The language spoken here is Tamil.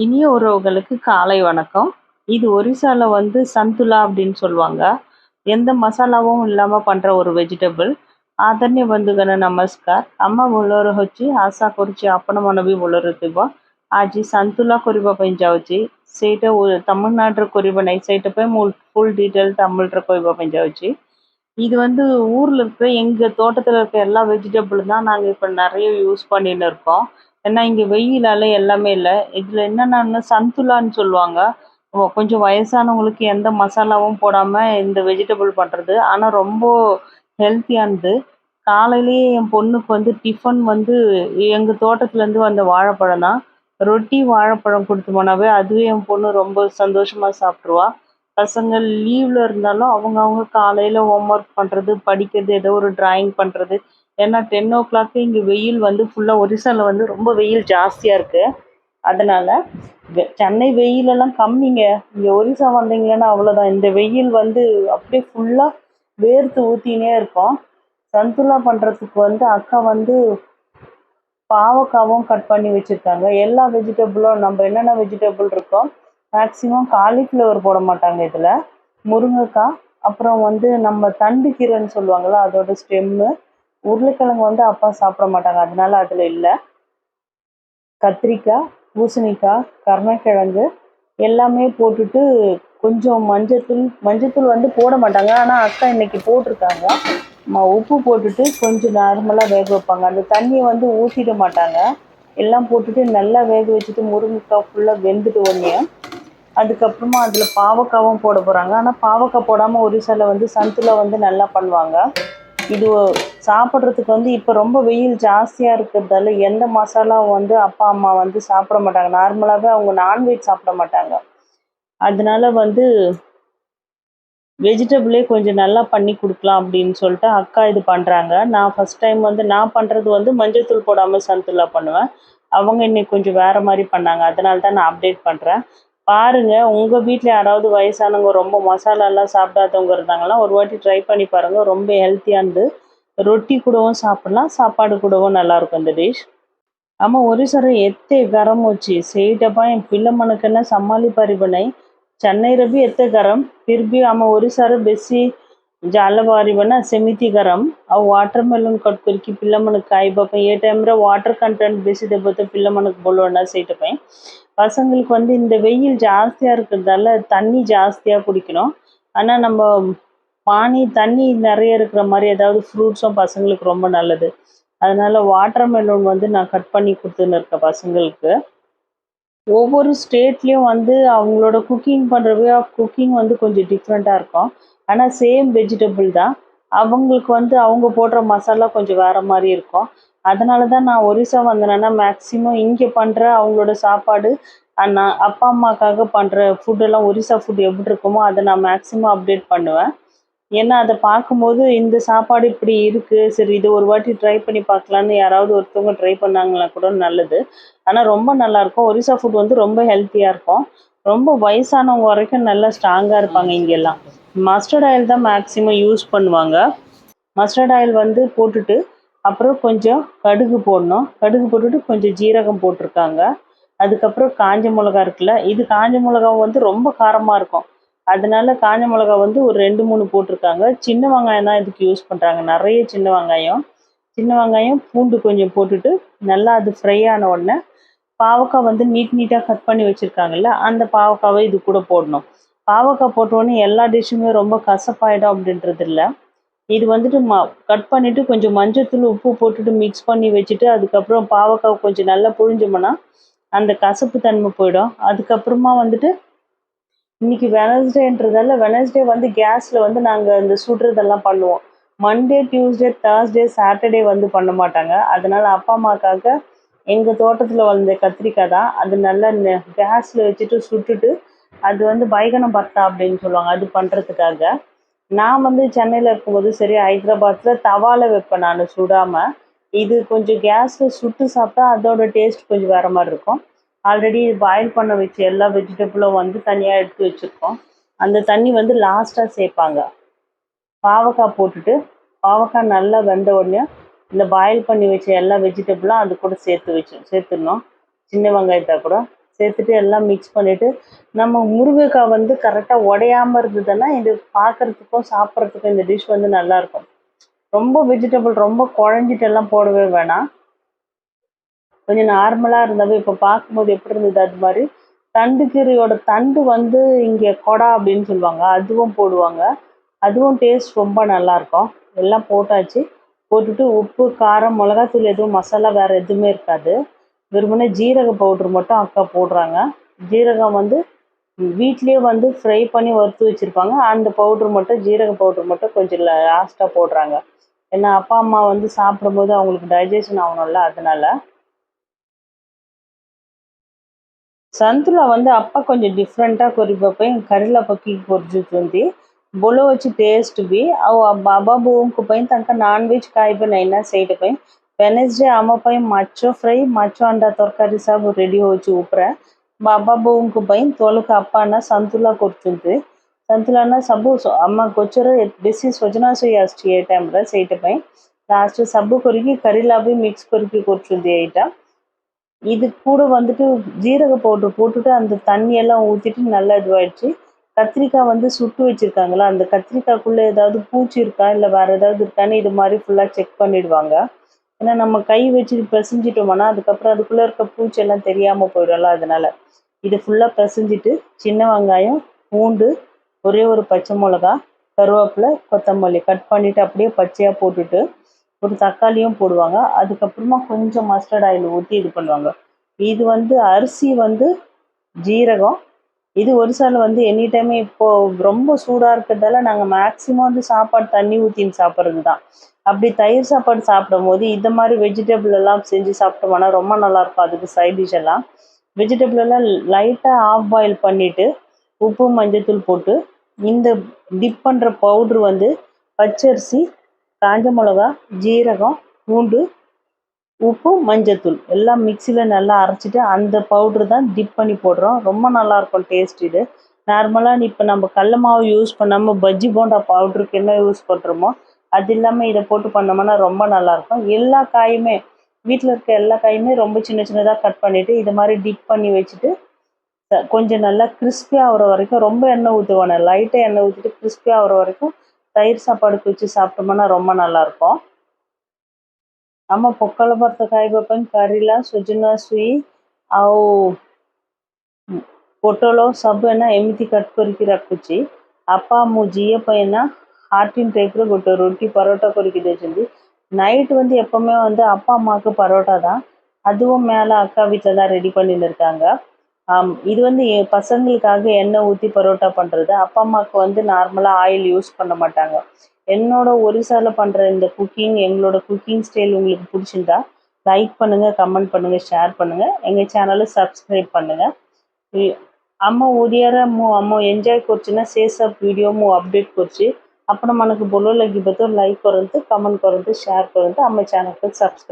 இனிய உறவுகளுக்கு காலை வணக்கம். இது ஒரிசாவில் வந்து சந்துலா அப்படின்னு சொல்லுவாங்க. எந்த மசாலாவும் இல்லாம பண்ற ஒரு வெஜிடபிள் ಆದನ್ನೇ ಬಂಧುಗಣ ನಮಸ್ಕಾರ ಅಮ್ಮ ಒಳ್ಳೋರು ಹಚ್ಚಿ ಆಸಾ ಕೊರಿಚಿ ಅಪ್ಪನ ಮನವಿ ಒಳ್ಳೋರು ತಿಬ್ಬ ಆಜಿ ಸಂತುಲಾ ಕೊರಿಬ ಪೈನ್ ಜಾವುಚಿ ಸೇಟ ತಮಿಳ್ನಾಡ್ರ ಕೊರಿಬ ನೈ ಸೈಟ ಪೈ ಮೂಲ್ ಫುல் டீட்டெயில் தமிழ்ற கொரிப பைன் ஜாவுச்சி. இது வந்து ஊரில் இருக்கிற எங்கள் தோட்டத்தில் இருக்க எல்லா வெஜிடபிளும் தான் நாங்கள் இப்போ நிறைய யூஸ் பண்ணின்னு இருக்கோம். ஏன்னா இங்கே வெயிலால் எல்லாமே இல்லை. இதில் என்னென்னா சந்துலான்னு சொல்லுவாங்க. கொஞ்சம் வயசானவங்களுக்கு எந்த மசாலாவும் போடாமல் இந்த வெஜிடபிள் பண்ணுறது ஆனால் ரொம்ப ஹெல்த்தியானது காலையிலேயே என் பொண்ணுக்கு வந்து டிஃபன் வந்து எங்கள் தோட்டத்துலேருந்து வந்த வாழைப்பழம் தான் ரொட்டி வாழைப்பழம் கொடுத்து போனாவே அதுவே என் பொண்ணு ரொம்ப சந்தோஷமாக சாப்பிட்ருவா பசங்க லீவில் இருந்தாலும் அவங்க அவங்க காலையில் ஹோம்ஒர்க் பண்ணுறது படிக்கிறது ஏதோ ஒரு டிராயிங் பண்ணுறது ஏன்னா டென் ஓ கிளாக்கு இங்கே வெயில் வந்து ஃபுல்லாக ஒரிசாவில் வந்து ரொம்ப வெயில் ஜாஸ்தியாக இருக்குது அதனால் சென்னை வெயிலெல்லாம் கம்மிங்க. இங்கே ஒரிசா வந்தீங்கன்னா அவ்வளோதான் இந்த வெயில் வந்து அப்படியே ஃபுல்லாக வேர்த்து ஊற்றினே இருக்கும். சந்துலா பண்ணுறதுக்கு வந்து அக்கா வந்து பாவக்காவும் கட் பண்ணி வச்சுருக்காங்க. எல்லா வெஜிடபிளும் நம்ம என்னென்ன வெஜிடபிள் இருக்கோ மேக்ஸிமம் காலிஃப்ளவர் போட மாட்டாங்க இதில். முருங்கைக்காய் அப்புறம் வந்து நம்ம தண்டு கீரைன்னு சொல்லுவாங்கள்ல அதோட ஸ்டெம்மு உருளைக்கிழங்கு வந்து அப்பா சாப்பிட மாட்டாங்க. அதனால அதில் இல்லை. கத்திரிக்காய் பூசணிக்காய் கருணக்கிழங்கு எல்லாமே போட்டுட்டு கொஞ்சம் மஞ்சத்தூள் மஞ்சத்தூள் வந்து போட மாட்டாங்க. ஆனால் அக்கா இன்னைக்கு போட்டிருக்காங்க. உப்பு போட்டுட்டு கொஞ்சம் நார்மலாக வேக வைப்பாங்க. அந்த தண்ணியை வந்து ஊற்றிட மாட்டாங்க. எல்லாம் போட்டுட்டு நல்லா வேக வச்சுட்டு முருங்கைக்காய் ஃபுல்லாக வெந்துட்டு உடனே அதுக்கப்புறமா அதில் பாவக்காவும் போட போகிறாங்க ஆனால் பாவக்காய் போடாமல் ஒரு சில வந்து சந்தில் வந்து நல்லா பண்ணுவாங்க. இது சாப்பிட்றதுக்கு வந்து இப்போ ரொம்ப வெயில் ஜாஸ்தியாக இருக்கிறதால எந்த மசாலாவும் வந்து அப்பா அம்மா வந்து சாப்பிட மாட்டாங்க. நார்மலாகவே அவங்க நான்வெஜ் சாப்பிட மாட்டாங்க. அதனால வந்து வெஜிடபிளே கொஞ்சம் நல்லா பண்ணி கொடுக்கலாம் அப்படின்னு சொல்லிட்டு அக்கா இது பண்ணுறாங்க நான் ஃபஸ்ட் டைம் வந்து நான் பண்ணுறது வந்து மஞ்சத்தூள் போடாமல் சந்துலா பண்ணுவேன். அவங்க இன்னைக்கு கொஞ்சம் வேறு மாதிரி பண்ணாங்க. அதனால தான் நான் அப்டேட் பண்ணுறேன் பாருங்க உங்கள் வீட்டில் யாராவது வயசானவங்க ரொம்ப மசாலாலாம் சாப்பிடாதவங்க இருந்தாங்கன்னா ஒரு வாட்டி ட்ரை பண்ணி பாருங்கள் ரொம்ப ஹெல்த்தியானது ரொட்டி கூடவும் சாப்பிட்லாம் சாப்பாடு கூடவும் நல்லாயிருக்கும் இந்த டிஷ் అమ్మ ఒరిసరి ఎత్తే గరం వచ్చి సేట పాయం పిల్ల మనకన్నా సమ్మాలి పరిబనై చెన్నై రబి ఎత్తే గరం ఫిర్ బి అమ్మ ఒరిసారి బెస్సి జాలవారి వన సెమితిగరం ఆ వాటర్ మెలన్ కట్ కొరికి పిల్ల మనకు కాయబాపం ఏ டைம்ல வாட்டர் கண்டென்ட் பேசி தப்பத்தை பிள்ளை మనకు போலோன்னா சேட்டுப்பேன் பசங்களுக்கு வந்து இந்த வெயில் ஜாஸ்தியாக இருக்கிறதால தண்ணி ஜாஸ்தியாக குடிக்கணும். ஆனால் நம்ம பானி தண்ணி நிறைய இருக்கிற மாதிரி ஏதாவது ஃப்ரூட்ஸும் பசங்களுக்கு ரொம்ப நல்லது. அதனால் வாட்டர் மெலூன் வந்து நான் கட் பண்ணி கொடுத்துன்னு இருக்கேன் பசங்களுக்கு. ஒவ்வொரு ஸ்டேட்லேயும் வந்து அவங்களோட குக்கிங் பண்ணுற வே ஆஃப் குக்கிங் வந்து கொஞ்சம் டிஃப்ரெண்ட்டாக இருக்கும். ஆனால் சேம் வெஜிடபிள் தான். அவங்களுக்கு வந்து அவங்க போடுற மசாலா கொஞ்சம் வேறு மாதிரி இருக்கும். அதனால தான் நான் ஒரிசா வந்தேன்னா மேக்ஸிமம் இங்கே பண்ணுற அவங்களோட சாப்பாடு நான் அப்பா அம்மாக்காக பண்ணுற ஃபுட்டெல்லாம் ஒரிசா ஃபுட் எப்படி இருக்குமோ அதை நான் மேக்ஸிமம் அப்டேட் பண்ணுவேன். ஏன்னா அதை பார்க்கும்போது இந்த சாப்பாடு இப்படி இருக்குது சரி இது ஒரு வாட்டி ட்ரை பண்ணி பார்க்கலான்னு யாராவது ஒருத்தவங்க ட்ரை பண்ணாங்கன்னா கூட நல்லது. ஆனால் ரொம்ப நல்லாயிருக்கும் ஒரிசா ஃபுட் வந்து ரொம்ப ஹெல்த்தியாக இருக்கும். ரொம்ப வயசானவங்க வரைக்கும் நல்லா ஸ்ட்ராங்காக இருப்பாங்க இங்கெல்லாம். மஸ்டர்ட் ஆயில் தான் மேக்ஸிமம் யூஸ் பண்ணுவாங்க. மஸ்டர்ட் ஆயில் வந்து போட்டுட்டு அப்புறம் கொஞ்சம் கடுகு போடணும். கடுகு போட்டுட்டு கொஞ்சம் ஜீரகம் போட்டிருக்காங்க. அதுக்கப்புறம் காஞ்ச மிளகா இருக்குல்ல இது காஞ்ச மிளகா வந்து ரொம்ப காரமாக இருக்கும். அதனால காஞ்ச மிளகா வந்து ஒரு ரெண்டு மூணு போட்டிருக்காங்க. சின்ன வெங்காயம் தான் இதுக்கு யூஸ் பண்ணுறாங்க நிறைய சின்ன வெங்காயம். சின்ன வெங்காயம் பூண்டு கொஞ்சம் போட்டுட்டு நல்லா அது ஃப்ரை ஆன உடனே பாவக்காய் வந்து நீட் நீட்டாக கட் பண்ணி வச்சுருக்காங்கல்ல அந்த பாவக்காவை இது கூட போடணும். பாவக்காய் போட்டோன்னே எல்லா டிஷ்ஷுமே ரொம்ப கசப்பாயிடும் அப்படின்றது இல்லை இது வந்துட்டு ம கட் பண்ணிவிட்டு கொஞ்சம் மஞ்சத்தூள் உப்பு போட்டுட்டு மிக்ஸ் பண்ணி வச்சுட்டு அதுக்கப்புறம் பாவக்காய் கொஞ்சம் நல்லா புழிஞ்சோம்னா அந்த கசப்பு தன்மை போயிடும். அதுக்கப்புறமா வந்துட்டு இன்னைக்கு வெனஸ்டேன்றதால வெனஸ்டே வந்து கேஸில் வந்து நாங்கள் இந்த சுடுறதெல்லாம் பண்ணுவோம். மண்டே டியூஸ்டே தேர்ஸ்டே சாட்டர்டே வந்து பண்ண மாட்டாங்க. அதனால் அப்பா அம்மாக்காக எங்கள் தோட்டத்தில் வளர்ந்த கத்திரிக்காய் தான். அது நல்லா கேஸில் வச்சுட்டு சுட்டுட்டு அது வந்து பைகனம் பத்தா அப்படின்னு சொல்லுவாங்க. அது பண்ணுறதுக்காக நான் வந்து சென்னையில் இருக்கும்போது சரி ஹைதராபாத்தில் தவால வைப்பேன் நான் சுடாமல் இது கொஞ்சம் கேஸில் சுட்டு சாப்பிட்டா அதோட டேஸ்ட் கொஞ்சம் வேறு மாதிரி இருக்கும். ஆல்ரெடி பாயில் பண்ண வச்சு எல்லா வெஜிடபிளும் வந்து தனியாக எடுத்து வச்சுருக்கோம். அந்த தண்ணி வந்து லாஸ்ட்டாக சேர்ப்பாங்க. பாவக்காய் போட்டுட்டு பாவக்காய் நல்லா வெந்த உடனே இந்த பாயில் பண்ணி வச்ச எல்லா வெஜிடபிளும் அது கூட சேர்த்து வச்சு சேர்த்துடணும். சின்ன வெங்காயத்தை கூட. சேர்த்துட்டு எல்லாம் மிக்ஸ் பண்ணிவிட்டு நம்ம முருங்கைக்காய் வந்து கரெக்டாக உடையாம இருந்ததுன்னா இது பார்க்குறதுக்கும் சாப்பிட்றதுக்கும் இந்த டிஷ் வந்து நல்லாயிருக்கும் ரொம்ப வெஜிடபிள் ரொம்ப குழஞ்சிட்டு எல்லாம் போடவே வேணாம். கொஞ்சம் நார்மலாக இருந்தாவே இப்போ பார்க்கும்போது எப்படி இருந்தது அது மாதிரி. தண்டுக்கீரையோட தண்டு வந்து இங்கே கொடா அப்படின்னு சொல்லுவாங்க அதுவும் போடுவாங்க. அதுவும் டேஸ்ட் ரொம்ப நல்லாயிருக்கும் எல்லாம் போட்டாச்சு. போட்டுட்டு உப்பு காரம் மிளகாத்தூள் எதுவும் மசாலா வேறு எதுவுமே இருக்காது. வெறுமனே ஜீரக பவுட்ரு மட்டும் அக்கா போடுறாங்க. ஜீரகம் வந்து வீட்லேயே வந்து ஃப்ரை பண்ணி வறுத்து வச்சுருப்பாங்க. அந்த பவுட்ரு மட்டும் ஜீரக பவுட்ரு மட்டும் கொஞ்சம் லாஸ்ட்டாக போடுறாங்க. ஏன்னா அப்பா அம்மா வந்து சாப்பிடும்போது அவங்களுக்கு டைஜஷன் ஆகணும்ல அதனால. సంతులో వంద అప్ప కొంచెం డిఫరెంటా కొరిపోయి కర్రీల పక్కి కొరుచుతుంది బొలో వచ్చి టేస్ట్ బి అవు బాబా భూమికి పోయి తనక నాన్ நான் என்ன సైడ్ போய் ପାଇଁ ୱେନେସ୍ଡେ ଆମ ପାଇଁ ମାଛ ଫ୍ରାଇ ମାଛ ଅଣ୍ଡା ତରକାରୀ ସବୁ ରେଡ଼ି ହେଉଛି ଉପରେ ବାବା ବୋଉଙ୍କ ପାଇଁ ତଳକୁ ଆପା ନା ସନ୍ତୁଳା କରୁଛନ୍ତି ସନ୍ତୁଳା ନା ସବୁ ଆମ ଗଛରେ ବେଶୀ ସଜନା ଛୁଇଁ ଆସୁଛି ଏ ଟାଇମ୍ରେ ସେଇଟା ପାଇଁ ଲାଷ୍ଟ ସବୁ କରିକି କରେଲା ବି ମିକ୍ସ କରିକି କରୁଛନ୍ତି ଏଇଟା இது கூட வந்துட்டு ஜீரக பவுட்ரு போட்டுட்டு அந்த தண்ணியெல்லாம் ஊற்றிட்டு நல்லா இதுவாயிடுச்சு கத்திரிக்காய் வந்து சுட்டு வச்சுருக்காங்களா அந்த கத்திரிக்காய்க்குள்ளே ஏதாவது பூச்சி இருக்கா இல்லை வேறு ஏதாவது இருக்கான்னு இது மாதிரி ஃபுல்லாக செக் பண்ணிடுவாங்க ஏன்னா நம்ம கை வச்சு பிசைஞ்சிட்டோம்னா அதுக்கப்புறம் அதுக்குள்ளே இருக்க பூச்செல்லாம் தெரியாமல் போயிடும்ல அதனால். இது ஃபுல்லாக பிசைஞ்சிட்டு சின்ன வெங்காயம் பூண்டு ஒரே ஒரு பச்சை மிளகா கருவேப்பிலை கொத்தமல்லி கட் பண்ணிவிட்டு அப்படியே பச்சையாக போட்டுட்டு ஒரு தக்காளியும் போடுவாங்க. அதுக்கப்புறமா கொஞ்சம் மஸ்டர்ட் ஆயில் ஊற்றி இது பண்ணுவாங்க. இது வந்து அரிசி வந்து ஜீரகம் இது ஒரு சில வந்து எனி டைமே இப்போது ரொம்ப சூடாக இருக்கிறதால நாங்கள் மேக்ஸிமம் வந்து சாப்பாடு தண்ணி ஊற்றின்னு சாப்பிட்றது தான் அப்படி தயிர் சாப்பாடு சாப்பிடும் போது இந்த மாதிரி வெஜிடபிள் எல்லாம் செஞ்சு சாப்பிட்டோம்னா ரொம்ப நல்லாயிருக்கும் அதுக்கு சைட் டிஷ் எல்லாம். வெஜிடபிள் எல்லாம் லைட்டாக ஆஃப் பாயில் பண்ணிவிட்டு உப்பு மஞ்சத்தூள் போட்டு இந்த டிப் பண்ணுற பவுட்ரு வந்து பச்சரிசி காஞ்ச மிளகா ஜீரகம் பூண்டு உப்பு மஞ்சத்தூள் எல்லாம் மிக்சியில் நல்லா அரைச்சிட்டு அந்த பவுட்ரு தான் டிப் பண்ணி போடுறோம். ரொம்ப நல்லாயிருக்கும் டேஸ்ட் இது. நார்மலாக இப்போ நம்ம கடல மாவு யூஸ் பண்ணாமல் பஜ்ஜி போண்டா பவுட்ருக்கு என்ன யூஸ் பண்ணுறோமோ அது இல்லாமல் இதை போட்டு பண்ணோம்னா ரொம்ப நல்லாயிருக்கும் எல்லா காயுமே வீட்டில் இருக்க எல்லா காயுமே ரொம்ப சின்ன சின்னதாக கட் பண்ணிவிட்டு இது மாதிரி டிப் பண்ணி வச்சுட்டு கொஞ்சம் நல்லா கிறிஸ்பியாக ஆகிற வரைக்கும் ரொம்ப எண்ணெய் ஊற்றுவானே லைட்டாக எண்ணெய் ஊற்றிட்டு கிறிஸ்பியாக ஆகிற வரைக்கும் தயிர் சாப்பாடுக்கு வச்சு சாப்பிட்டோம்னா ரொம்ப நல்லாயிருக்கும் ଆମ ପଖାଳ ଭାତ ଖାଇବା ପାଇଁ କାରିଲା ସଜନା ଛୁଇଁ ଆଉ ପୋଟଳ ସବୁ ଏଇନା ଏମିତି କଟ୍ କରିକି ରଖୁଛି ଆପା ମୋ ଝିଅ ପାଇଁ ନା ஹார்டின் டைப்பில் ଗୋଟେ ரொட்டி பரோட்டா କରିକି ଦେଇଛନ୍ତି நைட் வந்து எப்போவுமே வந்து அப்பா அம்மாவுக்கு பரோட்டா தான் அதுவும் மேலே அக்கா வீட்டில் தான் ரெடி பண்ணின்னு இருக்காங்க இது வந்து என் பசங்களுக்காக எண்ணெய் ஊற்றி பரோட்டா பண்ணுறது அப்பா அம்மாவுக்கு வந்து நார்மலாக ஆயில் யூஸ் பண்ண மாட்டாங்க என்னோட ஒரிசாவில் பண்ணுற இந்த குக்கிங் எங்களோட குக்கிங் ஸ்டைல் உங்களுக்கு பிடிச்சிருந்தா லைக் பண்ணுங்கள் கமெண்ட் பண்ணுங்கள் ஷேர் பண்ணுங்கள் எங்கள் சேனலை சப்ஸ்கிரைப் பண்ணுங்கள் అమ్మ மூ அம்மா என்ஜாய் ఎంజాయ్ కొరిచిన సేసప్ వీడియో మో అప్డేట్ కొరిచి అప్పుడు మనకు బొల్లో లగ్గిపోతే లైక్ కొరంత కమెంట్ కొరంత షేర్ కొరంత అమ్మ ఛానల్కి సబ్స్క్రైబ్